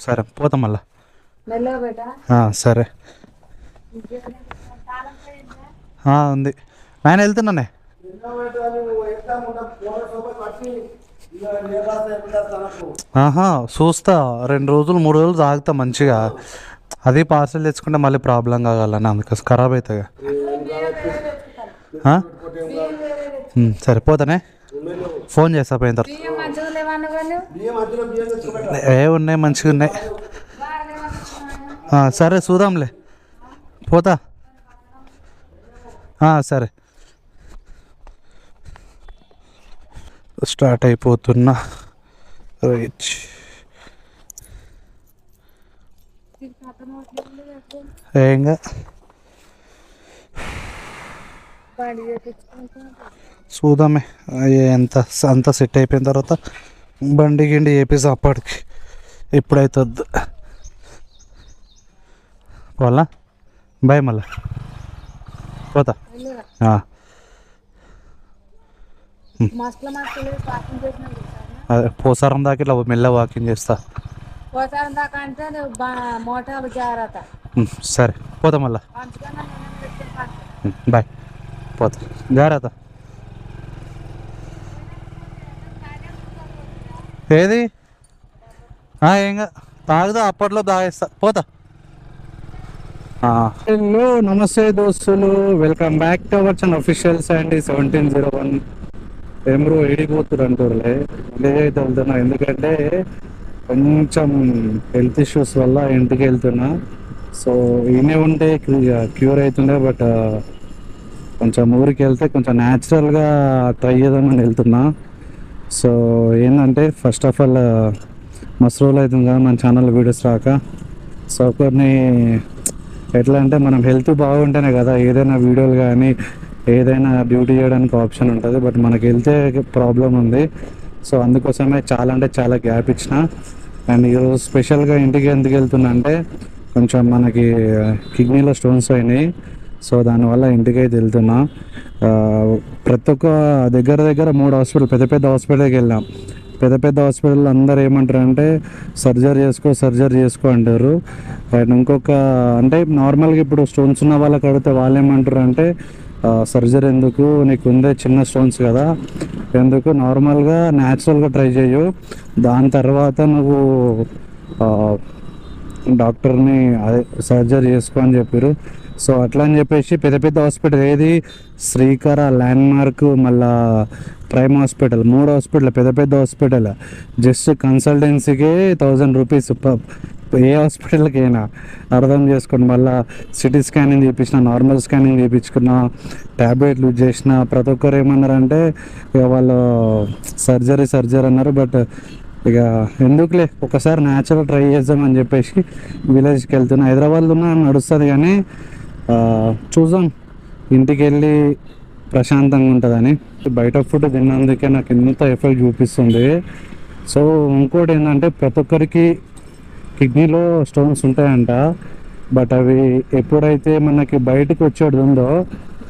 సరే పోతాం మళ్ళా. సరే. ఉంది. ఆయన వెళ్తున్నానే? ఆహా చూస్తా. రెండు రోజులు మూడు రోజులు తాగుతా మంచిగా. అది పార్సల్ తెచ్చుకుంటే మళ్ళీ ప్రాబ్లం కాగలని అందుకోసం ఖరాబ్ అవుతాయి సరే పోతానే? ఫోన్ చేస్తా పోయిన తర్వాత. ఏ ఉన్నాయి మంచిగా ఉన్నాయి. సరే చూద్దాంలే. పోతా. ఆ, సరే. స్టార్ట్ అయిపోతున్నా. రైట్. ఏంగా చూద్దామే. అయ్యే ఎంత అంత సెట్ అయిపోయిన తర్వాత బండి గిండి వేపేసి అప్పటికి. ఎప్పుడైతుంది పోలా బాయ్ మళ్ళా. పోతా. అదే పోసారం దాకా ఇట్లా మెల్ల వాకింగ్ చేస్తా. పోతారం దాకా అంటే మోటార్ జాగ్రత్త. సరే. పోతా మళ్ళా. బాయ్. పోతా. జాగ్రత్త. ఏది? ఏం ఏంగా తాగుదా? అప్పట్లో తాగేస్తా. పోతా. హలో నమస్తే దోస్తులు. Welcome back to our chan officials and seventeen zero one. ఏమరు ఏడిపోతురు అంటారులే అయితే వెళ్తున్నా. ఎందుకంటే కొంచెం హెల్త్ ఇష్యూస్ వల్ల ఇంటికి వెళ్తున్నా. సో ఈయనే ఉంటే క్యూర్ అవుతుండే బట్ కొంచెం ఊరికి వెళ్తే కొంచెం న్యాచురల్గా ట్రై చేద్దామని వెళ్తున్నా. సో ఏంటంటే ఫస్ట్ ఆఫ్ ఆల్ మస్తు రోజులు అవుతుంది కదా మన ఛానల్ వీడియోస్ రాక. సో కొన్ని ఎట్లా అంటే మనం హెల్త్ బాగుంటేనే కదా ఏదైనా వీడియోలు కానీ ఏదైనా డ్యూటీ చేయడానికి ఆప్షన్ ఉంటుంది. బట్ మనకి హెల్తే ప్రాబ్లం ఉంది. సో అందుకోసమే చాలా అంటే చాలా గ్యాప్ ఇచ్చిన. అండ్ ఈరోజు స్పెషల్గా ఇంటికి ఎందుకు వెళ్తున్నా అంటే కొంచెం మనకి కిడ్నీలో స్టోన్స్ అయినాయి. సో దానివల్ల ఇంటికి అయితే వెళ్తున్నా ప్రతి ఒక్క దగ్గర దగ్గర మూడు హాస్పిటల్ పెద్ద పెద్ద హాస్పిటల్కి వెళ్ళాం. పెద్ద పెద్ద హాస్పిటల్ అందరూ ఏమంటారు అంటే సర్జరీ చేసుకో సర్జరీ చేసుకో అంటారు. అండ్ ఇంకొక అంటే నార్మల్గా ఇప్పుడు స్టోన్స్ ఉన్న వాళ్ళకి అడిగితే వాళ్ళు ఏమంటారు అంటే సర్జరీ ఎందుకు? నీకు ఉందే చిన్న స్టోన్స్ కదా. ఎందుకు? నార్మల్గా న్యాచురల్గా ట్రై చేయు దాని తర్వాత నువ్వు డాక్టర్ని సర్జరీ చేసుకో అని చెప్పారు సో అట్లా అని చెప్పేసి పెద్ద పెద్ద హాస్పిటల్ ఏది? శ్రీకర ల్యాండ్ మార్క్ మళ్ళా ప్రైమ్ హాస్పిటల్ మూడు హాస్పిటల్ పెద్ద పెద్ద హాస్పిటల్. జస్ట్ కన్సల్టెన్సీకే థౌజండ్ రూపీస్ ఏ హాస్పిటల్కి అయినా అర్థం చేసుకోండి మళ్ళీ సిటీ స్కానింగ్ చేయించిన నార్మల్ స్కానింగ్ చేయించుకున్న ట్యాబ్లెట్లు యూజ్ చేసిన ప్రతి ఒక్కరు ఏమన్నారంటే వాళ్ళు సర్జరీ సర్జరీ అన్నారు. బట్ ఇక ఎందుకులే ఒకసారి న్యాచురల్ ట్రై చేద్దామని చెప్పేసి విలేజ్కి వెళ్తున్నా. హైదరాబాద్లో ఉన్నా నడుస్తుంది కానీ చూద్దాం. ఇంటికి వెళ్ళి ప్రశాంతంగా ఉంటుందని. బయట ఫుడ్ తిన్నందుకే నాకు ఎంత ఎఫెక్ట్ చూపిస్తుంది. సో ఇంకోటి ఏంటంటే ప్రతి ఒక్కరికి కిడ్నీలో స్టోన్స్ ఉంటాయంట. బట్ అవి ఎప్పుడైతే మనకి బయటకు వచ్చేది ఉందో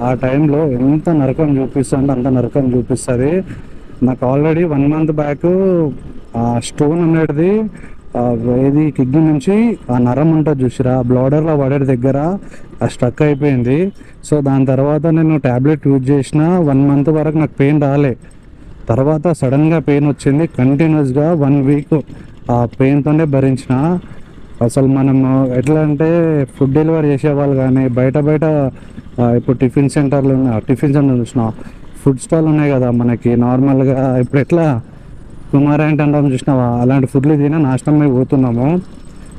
ఆ టైంలో ఎంత నరకం చూపిస్తుందో అంత నరకం చూపిస్తుంది. నాకు already one month back stone అనేది ఏది కిడ్నీ నుంచి ఆ నరం ఉంటుంది చూసిరా బ్లాడర్లో పడే దగ్గర ఆ స్ట్రక్ అయిపోయింది. సో దాని తర్వాత నేను ట్యాబ్లెట్ యూజ్ చేసిన వన్ మంత్ వరకు నాకు పెయిన్ రాలే. తర్వాత సడన్గా పెయిన్ వచ్చింది కంటిన్యూస్గా వన్ వీక్ ఆ పెయిన్తోనే భరించిన. అసలు మనము ఎట్లా అంటే ఫుడ్ డెలివరీ చేసేవాళ్ళు కానీ బయట బయట ఇప్పుడు టిఫిన్ సెంటర్లు ఉన్నాయి టిఫిన్ సెంటర్ చూసిన ఫుడ్ స్టాల్ ఉన్నాయి కదా మనకి నార్మల్గా ఇప్పుడు ఎట్లా? కుమార్ అంటే అంటాం చూసినావా? అలాంటి ఫుడ్లు తిని నాశనం అయిపోతున్నాము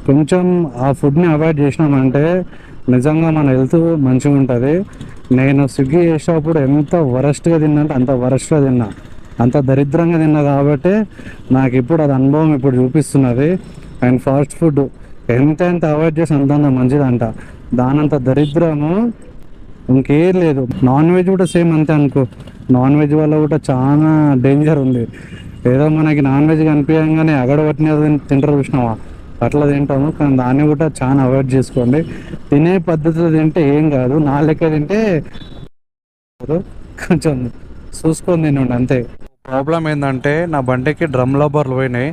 కొంచెం ఆ ఫుడ్ని అవాయిడ్ చేసినామంటే నిజంగా మన హెల్త్ మంచిగా ఉంటుంది. నేను స్విగ్గీ చేసేటప్పుడు ఎంత వరస్ట్గా తిన్నంటే అంత వరస్ట్గా తిన్నా. అంత దరిద్రంగా తిన్నా కాబట్టి నాకు ఇప్పుడు అది అనుభవం ఇప్పుడు చూపిస్తున్నది. అండ్ ఫాస్ట్ ఫుడ్ ఎంత ఎంత అవాయిడ్ చేసి అంత అంత మంచిదంట. దానంత దరిద్రము ఇంకేం లేదు. నాన్ వెజ్ కూడా సేమ్ అంతే అనుకో. నాన్ వెజ్ వల్ల కూడా చాలా డేంజర్ ఉంది. ఏదో మనకి నాన్ వెజ్ కనిపించగానే అగడబట్టినది తింటారు చూసినావా? అట్లా తింటాము. కానీ దాన్ని కూడా చాలా అవాయిడ్ చేసుకోండి. తినే పద్ధతిలో తింటే ఏం కాదు. నా లెక్క తింటే కొంచెం చూసుకొని తినండి అంతే. ప్రాబ్లం ఏంటంటే నా బండికి డ్రమ్ లబ్బర్లు పోయినాయి.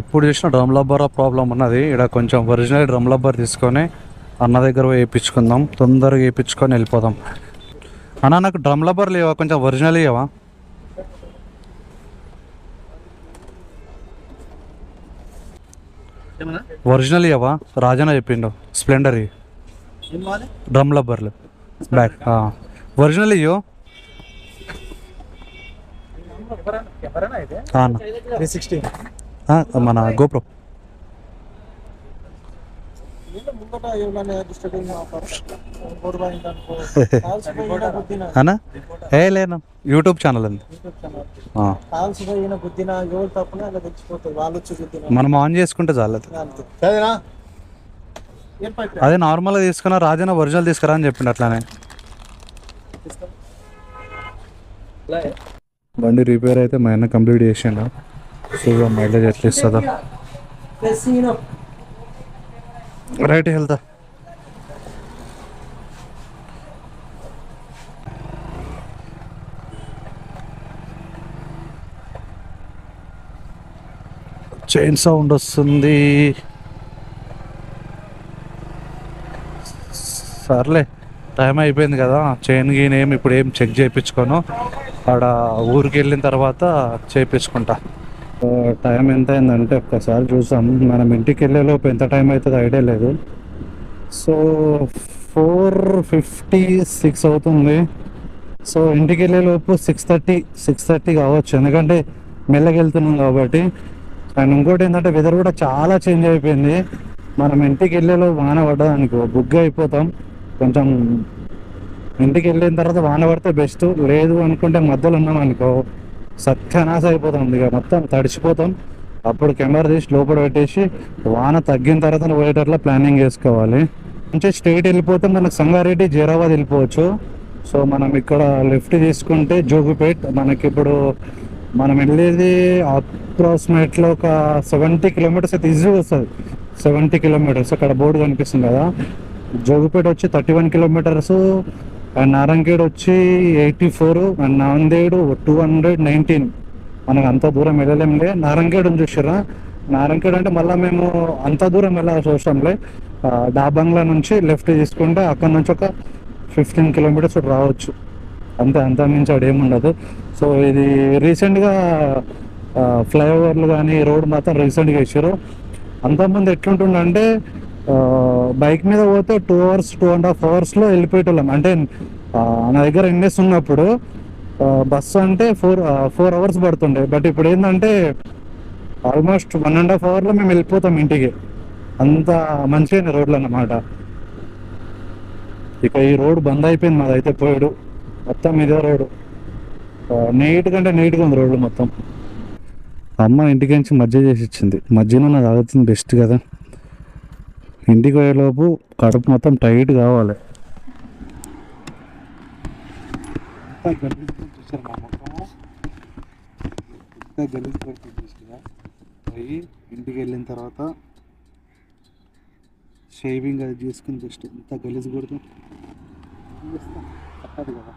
ఎప్పుడు చూసినా డ్రమ్ లబ్బర్ ప్రాబ్లం ఉన్నది. ఇక్కడ కొంచెం ఒరిజినల్ డ్రమ్ లబ్బర్ తీసుకొని అన్న దగ్గర వేయించుకుందాం. తొందరగా వేయించుకొని వెళ్ళిపోదాం. అన్న నాకు డ్రమ్ లబ్బర్ లేవా? కొంచెం ఒరిజినల్ ఇవ్వవా ఒరిజినల్ ఇవ్వవా రాజన్న చెప్పిండు. స్ప్లెండర్ డ్రమ్ లబ్బర్లు బ్యాక్ ఒరిజినల్ ఇయ్యో. మన గోప్రో అన్న ఏ లేనా. యూట్యూబ్ ఛానల్ ఉంది బుద్ధిన? మనం ఆన్ చేసుకుంటే చాలదు. అదే నార్మల్గా తీసుకున్నా రాజన్న ఒరిజినల్ తీసుకురా అని చెప్పిండు అట్లానే. బండి రిపేర్ అయితే మా అన్న కంప్లీట్ చేసిండు. సో మైలేజ్ ఎట్లా ఇస్తుందో. రైట్ వెళ్తా చైన్ సౌండ్ వస్తుంది. సర్లే టైం అయిపోయింది కదా. చైన్ గీన్ ఏం ఇప్పుడు ఏం చెక్ చేయించుకోను. ఆడ ఊరికి వెళ్ళిన తర్వాత చేయించుకుంటా. టైం ఎంత అయిందంటే ఒక్కసారి చూసాం. మనం ఇంటికి వెళ్ళేలోపు ఎంత టైం అవుతుందో ఐడియా లేదు. సో ఫోర్ ఫిఫ్టీ సిక్స్ అవుతుంది. సో ఇంటికి వెళ్ళేలోపు సిక్స్ థర్టీ సిక్స్ థర్టీ కావచ్చు. ఎందుకంటే మెల్లగెళ్తున్నాం కాబట్టి. అండ్ ఇంకోటి ఏంటంటే వెదర్ కూడా చాలా చేంజ్ అయిపోయింది. మనం ఇంటికి వెళ్ళేలో వాన పడ్డదనుకో బుగ్గ అయిపోతాం. కొంచెం ఇంటికి వెళ్ళిన తర్వాత వాన పడితే బెస్ట్ లేదు అనుకుంటే మధ్యలో ఉన్నాం అనుకో. సత్యనాశ అయిపోతాం ఇక మొత్తం తడిచిపోతాం. అప్పుడు కెమెరా తీసి లోపల పెట్టేసి వాన తగ్గిన తర్వాత పోయేటట్లా ప్లానింగ్ చేసుకోవాలి. మంచి స్ట్రైట్ వెళ్ళిపోతే. మనకు సంగారెడ్డి జీరాబాద్ వెళ్ళిపోవచ్చు. సో మనం ఇక్కడ లెఫ్ట్ తీసుకుంటే జోగుపేట్ మనకి ఇప్పుడు మనం వెళ్ళేది అప్రాక్సిమేట్లో ఒక సెవెంటీ కిలోమీటర్స్ అయితే ఈజీగా వస్తుంది. Seventy kilometres. అక్కడ బోర్డు కనిపిస్తుంది కదా. జోగుపేట వచ్చి thirty one kilometres. And Narayankhed వచ్చి eighty four and Nanded two hundred nineteen. మనకు అంత దూరం వెళ్ళలేంలే నారంగేడ్ చూసారా నారాయణగేడ్ అంటే మళ్ళీ మేము అంత దూరం వెళ్ళాల్సి అవసరంలే డాబంగ్లా నుంచి లెఫ్ట్ తీసుకుంటే అక్కడ నుంచి ఒక ఫిఫ్టీన్ కిలోమీటర్స్ రావచ్చు. అంతే అంత మించి అక్కడ ఏముండదు సో ఇది రీసెంట్గా ఫ్లైఓవర్లు కానీ రోడ్ మాత్రం రీసెంట్గా ఇచ్చారు అంతకుముందు ఎట్లుంటుండే బైక్ మీద పోతే two hours two and half అవర్స్లో వెళ్ళిపోయేటోళ్ళం. అంటే నా దగ్గర ఎన్ఎస్ ఉన్నప్పుడు బస్సు అంటే ఫోర్ ఫోర్ అవర్స్ పడుతుండే. బట్ ఇప్పుడు ఏంటంటే ఆల్మోస్ట్ వన్ అండ్ హాఫ్ అవర్లో మేము వెళ్ళిపోతాం ఇంటికి. అంత మంచిగా రోడ్లు అన్నమాట. ఇక ఈ రోడ్ బంద్ అయిపోయింది మాదైతే పోయాడు. మొత్తం ఇదే రోడ్. నీట్ కంటే నీట్గా ఉంది రోడ్లు మొత్తం. అమ్మ ఇంటికి నుంచి మధ్య చేసి ఇచ్చింది. మజ్జిన నాకు తాగుతుంది బెస్ట్ కదా. ఇంటికి పోయేలోపు కడుపు మొత్తం టైట్ కావాలి. పోయి ఇంటికి వెళ్ళిన తర్వాత షేవింగ్ అది చేసుకుని జస్ట్ ఇంత గలీజ్ కొడుతుంది తప్పదు కదా.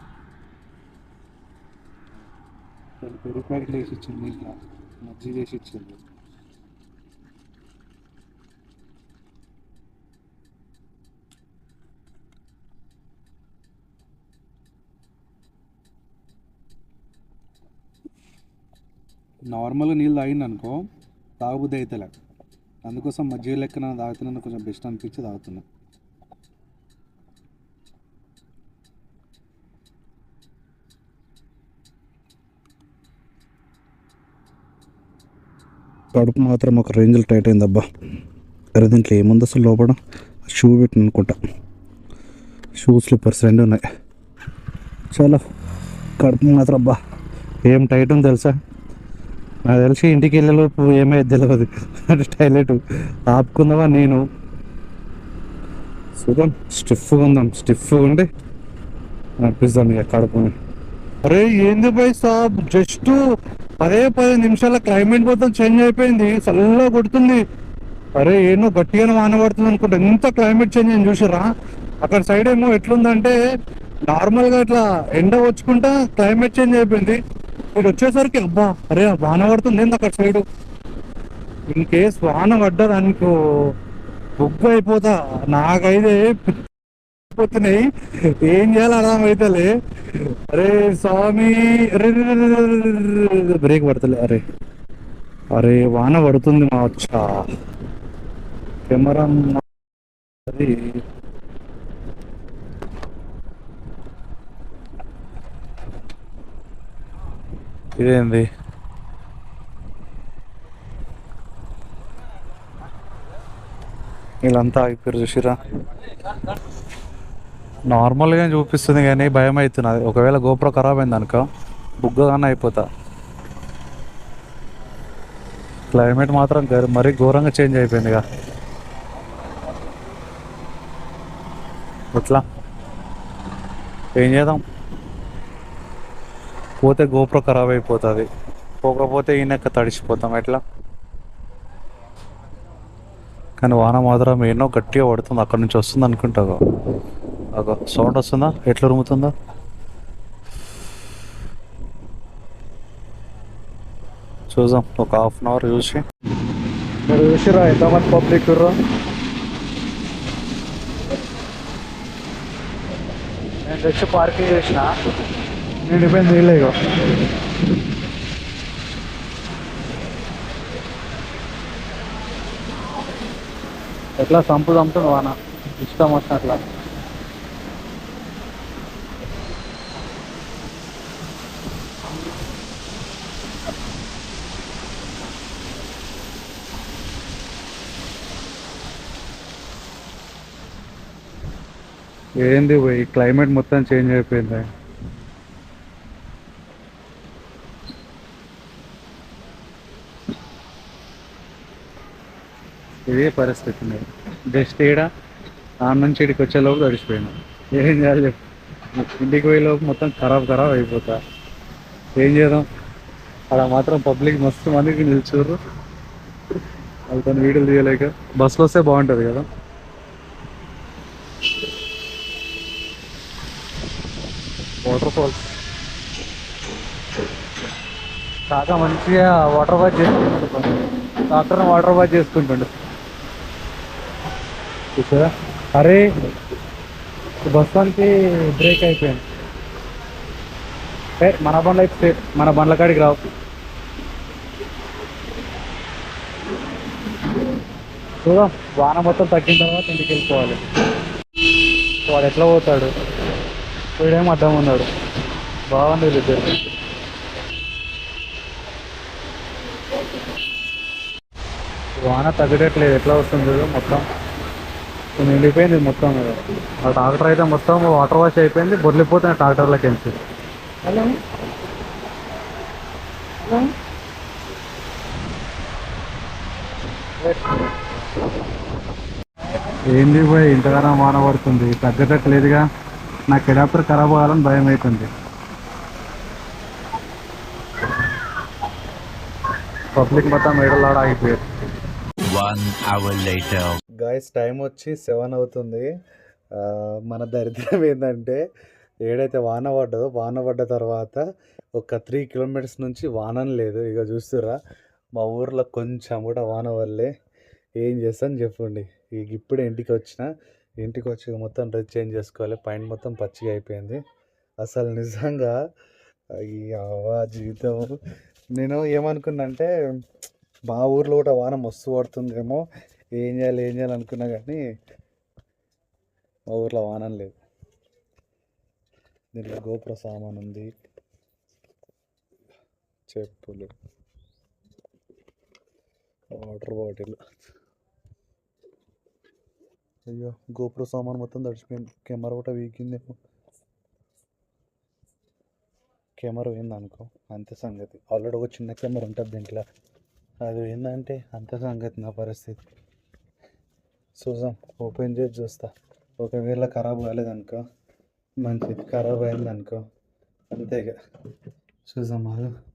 పెరుగు ప్యాకెట్లు వేసి ఇచ్చింది ఇంట్లో మజ్జిగ వేసి ఇచ్చింది. నార్మల్గా నీళ్ళు తాగింది అనుకో తాగుబుద్ధి అవుతలే అందుకోసం మధ్య లెక్కన తాగుతున్నాను కొంచెం బెస్ట్ అనిపించి తాగుతున్నా. కడుపు మాత్రం ఒక రేంజ్లో టైట్ అయింది అబ్బా అరే దీంట్లో ఏముంది అసలు లోపల షూ పెట్టిన అనుకుంటా. షూ స్లిప్పర్స్ రెండు ఉన్నాయి చాలా కడుపు మాత్రం అబ్బా. ఏం టైట్ ఉంది తెలుసా? నాకు తెలిసి ఇంటికి వెళ్ళేలోపు ఏమైంది తెలియదు అంటే టైలెట్ ఆపుకుందామా నేను? చూద్దాం. స్టిఫ్గా ఉందాం. స్టిఫ్గా ఉండి నడిపిస్తాం ఇక కడుపుని అరే ఏంది బై సాబ్? జస్ట్ పదే పది నిమిషాల క్లైమేట్ మొత్తం చేంజ్ అయిపోయింది. చల్లగా కొడుతుంది. అరే ఏమో గట్టిగానే వాన పడుతుంది అనుకుంటా. ఎంత క్లైమేట్ చేంజ్ అని చూసిరా అక్కడ సైడ్ ఏమో ఎట్లుందంటే నార్మల్గా ఇట్లా ఎండ వచ్చుకుంటా క్లైమేట్ చేంజ్ అయిపోయింది. ఇటు వచ్చేసరికి అబ్బా అరే వాన పడుతుంది ఏంది అక్కడ సైడ్ ఇన్ కేస్ వాన పడ్డది అనుకో బుక్ అయిపోతా. నాకైతే పోతున్నాయి ఏం చేయాలో అర్థమైతలే. అరే స్వామి బ్రేక్ పడతలే. అరే అరే వాన పడుతుంది మా వచ్చా కెమెరా అది. ఇదేంది? వీళ్ళంతా ఆగిపోయారు చూసిరా నార్మల్గా చూపిస్తుంది కానీ భయం అవుతున్నది ఒకవేళ గోప్రో ఖరాబ్ అయింది అనుకో బుగ్గగానే అయిపోతా. క్లైమేట్ మాత్రం మరీ ఘోరంగా చేంజ్ అయిపోయిందిగా. ఎట్లా? ఏం చేద్దాం? పోతే గోప్రో ఖరాబ్ అయిపోతుంది. పోకపోతే ఈయనక్క తడిసిపోతాం ఎట్లా? కానీ వాన మాత్రం ఎన్నో గట్టిగా పడుతుంది. అక్కడ నుంచి వస్తుంది అనుకుంటా అగో సౌండ్ వస్తుందా? ఎట్లా రుముతుందా చూద్దాం. ఒక హాఫ్ అన్ అవర్ చూసి. మీరు చూసిరా ఎంతమంది పబ్లిక్ నేను తెచ్చి పార్కింగ్ చేసిన. నేను ఇబ్బంది తీయలేదు ఎట్లా సంపు చంపుతుంది వాన ఇష్టం వచ్చినట్లా. ఏంది పోయి క్లైమేట్ మొత్తం చేంజ్ అయిపోయింది. ఇదే పరిస్థితి జస్ట్ ఈడ ఆ నుంచి ఇక్కడికి వచ్చేలోపు తడిచిపోయినా ఏం చేయాలి చెప్పు ఇంటికి పోయేలోపు మొత్తం ఖరాబ్ ఖరాబ్ అయిపోతా. ఏం చేద్దాం? అక్కడ మాత్రం పబ్లిక్ మస్తు మందికి నిల్చుర్రు. వాళ్ళతో వీడియోలు తీయలేక. బస్సులో వస్తే బాగుంటుంది కదా. వాటర్ ఫాల్స్ కాక మంచిగా వాటర్ బాత్ చేసుకుంటుండు. డాక్టర్ వాటర్ బాత్ చేసుకుంటుండు. చూసారా? అరే బస్సానికి బ్రేక్ అయిపోయింది ఏ మన బండ్ల అయితే మన బండ్ల కాడికి రావు. చూద్దాం వాన మొత్తం తగ్గిన తర్వాత ఇంటికి వెళ్ళిపోవాలి. వాడు ఎట్లా పోతాడు? వీడేం అడ్డం ఉన్నాడు. బాగుంది వీళ్ళిద్దరు. వాన తగ్గట్లేదు ఎట్లా వస్తుంది చూడు మొత్తం. నిండిపోయింది మొత్తం ఆ ట్రాక్టర్ అయితే మొత్తం వాటర్ వాష్ అయిపోయింది బొర్లిపోతుంది ట్రాక్టర్లోకి వెళ్ళి ఏంది పోయి ఇంతగానో వాన పడుతుంది తగ్గట్లేదుగా నాకు ఎడాప్టర్ ఖరాబ్ అవ్వాలని భయం అవుతుంది పబ్లిక్ మొత్తం ఏడలాడ ఆగిపోయారు. One hour later. Guys time వచ్చి సెవెన్ అవుతుంది. మన దరిద్రం ఏంటంటే ఏడైతే వాన పడ్డదో వాన పడ్డ తర్వాత ఒక త్రీ కిలోమీటర్స్ నుంచి వానం లేదు. ఇక చూస్తురా మా ఊర్లో కొంచెం కూడా వాన వల్లే ఏం చేస్తాను చెప్పండి. ఇక ఇప్పుడే ఇంటికి వచ్చిన ఇంటికి వచ్చి మొత్తం డ్రెస్ చేంజ్ చేసుకోవాలి. పైన మొత్తం పచ్చిగా అయిపోయింది. అసలు నిజంగా ఈ జీవితం. నేను ఏమనుకున్నా అంటే మా ఊర్లో కూడా వాన మస్తు పడుతుందేమో. ఏం చేయాలి ఏం చేయాలి అనుకున్నా కానీ మా ఊర్లో వానం లేదు. దీంట్లో గోపుర సామాన్ ఉంది. చెప్పులు వాటర్ బాటిల్. అయ్యో గోపుర సామాన్ మొత్తం తడిచిపోయింది కెమెరా కూడా వీకిందేమో కెమెరా పోయింది అనుకో అంతే సంగతి. ఆల్రెడీ ఒక చిన్న కెమెరా ఉంటుంది దీంట్లో. అది ఏంటంటే అంత సంగతి నా పరిస్థితి. చూద్దాం. ఓపెన్ చేసి చూస్తా. ఒకవేళ ఖరాబ్ కాలేదనుకో మంచిది. ఖరాబ్ అయిందనుకో అంతేగా చూద్దాం ఆగు.